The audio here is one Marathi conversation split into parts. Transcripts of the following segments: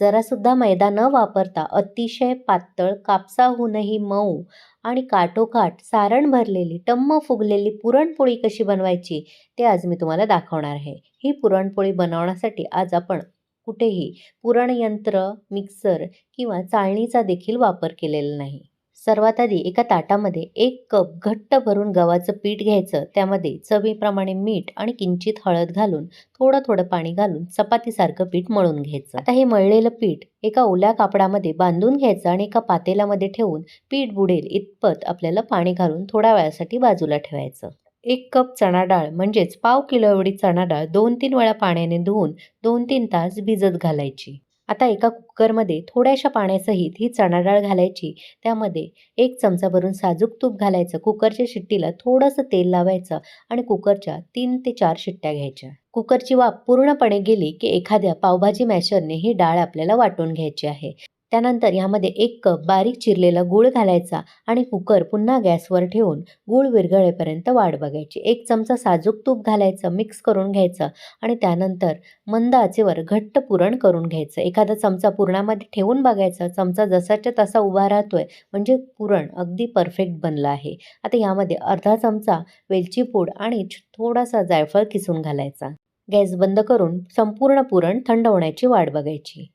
जरासुद्धा मैदा न वापरता अतिशय पातळ कापसाहूनही मऊ आणि काठोकाठ सारण भरलेली टम्म फुगलेली पुरणपोळी कशी बनवायची ते आज मी तुम्हाला दाखवणार आहे. ही पुरणपोळी बनवण्यासाठी आज आपण कुठेही पुरणयंत्र मिक्सर किंवा चाळणीचा देखील वापर केलेला नाही. सर्वात आधी एका ताटामध्ये एक कप घट्ट भरून गव्हाचं पीठ घ्यायचं. त्यामध्ये चवीप्रमाणे मीठ आणि किंचित हळद घालून थोडं थोडं पाणी घालून चपातीसारखं पीठ मळून घ्यायचं. आता हे मळलेलं पीठ एका ओल्या कापडामध्ये बांधून घ्यायचं आणि एका पातेल्यामध्ये ठेवून पीठ बुडेल इतपत आपल्याला पाणी घालून थोड्या वेळासाठी बाजूला ठेवायचं. एक कप चणा डाळ म्हणजेच पाव किलो एवढी चणा डाळ दोन तीन वेळा पाण्याने धुवून दोन तीन तास भिजत घालायची. आता एका कुकरमध्ये थोड्याशा पाण्यासहित ही चणा डाळ घालायची. त्यामध्ये एक चमचा भरून साजूक तूप घालायचं. कुकरच्या शिट्टीला थोडंसं तेल लावायचं आणि कुकरच्या तीन ते चार शिट्ट्या घ्यायच्या. कुकरची वाफ पूर्णपणे गेली की एखाद्या पावभाजी मॅशरने ही डाळ आपल्याला वाटून घ्यायची आहे. त्यानंतर यामध्ये एक कप बारीक चिरलेला गूळ घालायचा आणि कुकर पुन्हा गॅसवर ठेवून गूळ विरघळेपर्यंत वाढ बघायची. एक चमचा साजूक तूप घालायचं मिक्स करून घ्यायचं आणि त्यानंतर मंद आचेवर घट्ट पुरण करून घ्यायचं. एखादा चमचा पुरणामध्ये ठेवून बघायचा. चमचा जसाच्या तसा उभा राहतोय म्हणजे पुरण अगदी परफेक्ट बनलं आहे. आता यामध्ये अर्धा चमचा वेलची पूड आणि थोडासा जायफळ किसून घालायचा. गॅस बंद करून संपूर्ण पुरण थंड होण्याची वाट बघायची.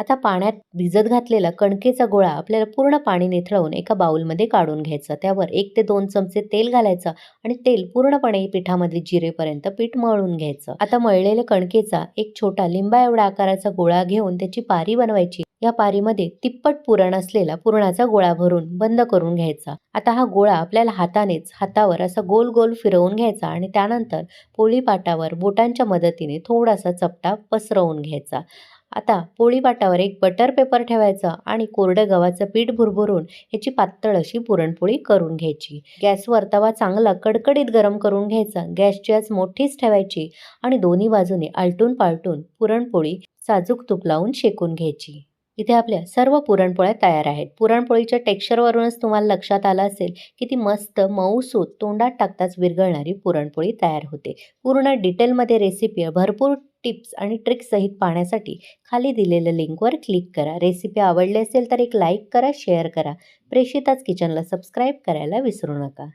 आता पाण्यात भिजत घातलेला कणकेचा गोळा आपल्याला पूर्ण पाणी निथळवून एका बाउलमध्ये काढून घ्यायचा. त्यावर एक ते दोन चमचे तेल घालायचं आणि तेल पूर्णपणे पिठामध्ये जिरेपर्यंत पीठ मळून घ्यायचं. आता मळलेल्या कणकेचा एक छोटा लिंबा एवढा आकाराचा गोळा घेऊन त्याची पारी बनवायची. या पारीमध्ये तिप्पट पुरण असलेला पुरणाचा गोळा भरून बंद करून घ्यायचा. आता हा गोळा आपल्याला हातानेच हातावर असा गोल गोल फिरवून घ्यायचा आणि त्यानंतर पोळीपाटावर बोटांच्या मदतीने थोडासा चपटा पसरवून घ्यायचा. आता पोळीपाटावर एक बटर पेपर ठेवायचा आणि कोरडं गव्हाचं पीठ भुरभुरून ह्याची पातळ अशी पुरणपोळी करून घ्यायची. गॅसवर तवा चांगला कडकडीत गरम करून घ्यायचा. गॅसची आज मोठीच ठेवायची आणि दोन्ही बाजूने आलटून पालटून पुरणपोळी साजूक तूप लावून शेकून घ्यायची. इथे आपल्या सर्व पुरणपोळ्या तयार आहेत. पुरणपोळीच्या टेक्स्चरवरूनच तुम्हाला लक्षात आलं असेल की ती मस्त मऊसूत तोंडात टाकताच विरघळणारी पुरणपोळी तयार होते. पूर्ण डिटेलमध्ये रेसिपी भरपूर टिप्स आणि ट्रिक्ससहित पाहण्यासाठी खाली दिलेल्या लिंकवर क्लिक करा. रेसिपी आवडली असेल तर एक लाईक करा शेअर करा. प्रेषिताच किचनला सबस्क्राईब करायला विसरू नका.